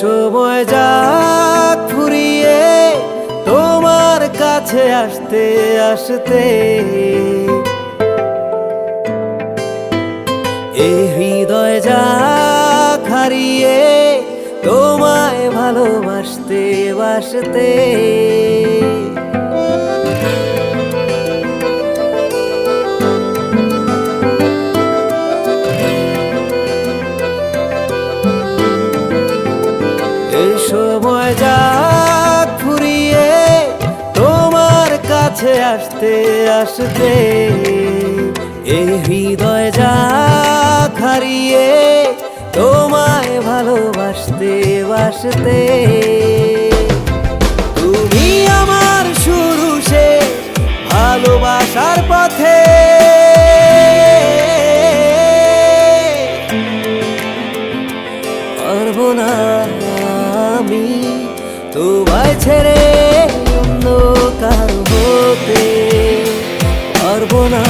সময় যাক ফুরিয়ে তোমার কাছে আসতে আসতে। এই হৃদয় যাক হারিয়ে তোমায় ভালোবাসতে বাসতে। সময় যাক ফুরিয়ে, তোমার কাছে আসতে আসতে এই হৃদয় যাক হারিয়ে, তোমায় ভালোবাসতে বাসতে। তুমি আমার শুরু সে ভালোবাসার পথে। পারব না। আমি তোমায় ছেড়ে অন্য কার হতে পারব না।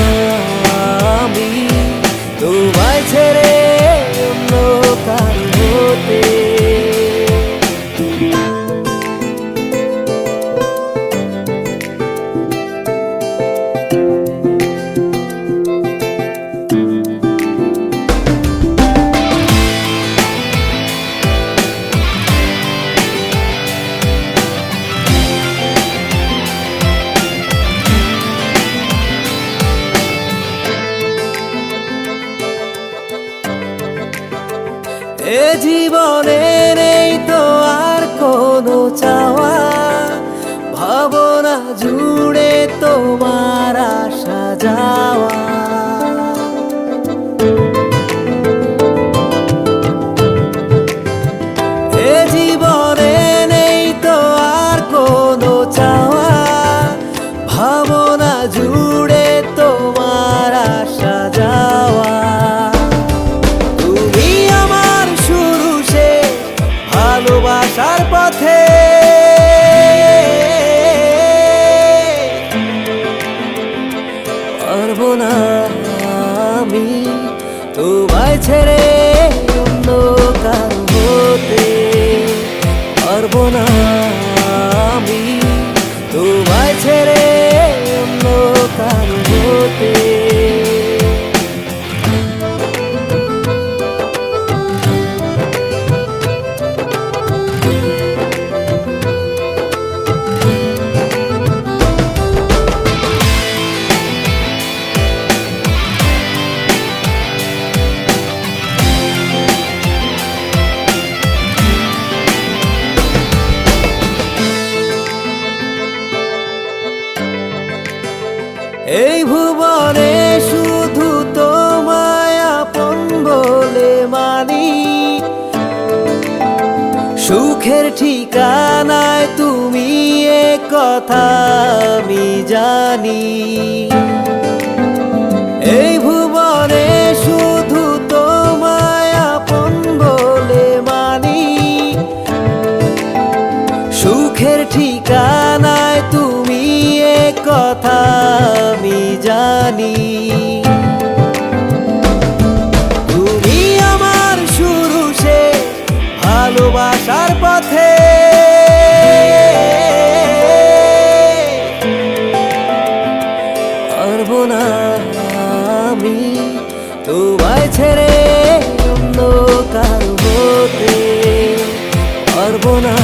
এ জীবনে নেই তো আর কোনো চাওয়া। ভাবনা জুড়ে তোমার আসা যাওয়া। এ তো আর চাওয়া। ভাবনা জুড়ে পারব না আমি। তোমায় ছেড়ে অন্য কারও এই ভুবনে শুধু তোমায় আপন বলে মানি। সুখের ঠিকানায় তুমি এ কথা আমি জানি। এই ভুবনে শুধু তোমায় আপন বলে মানি। সুখের ঠিকানায় তুমি এ কথা ভালোবাসার পথে। পারব না আমি তোমায় ছেড়ে অন্য কারও হতে। না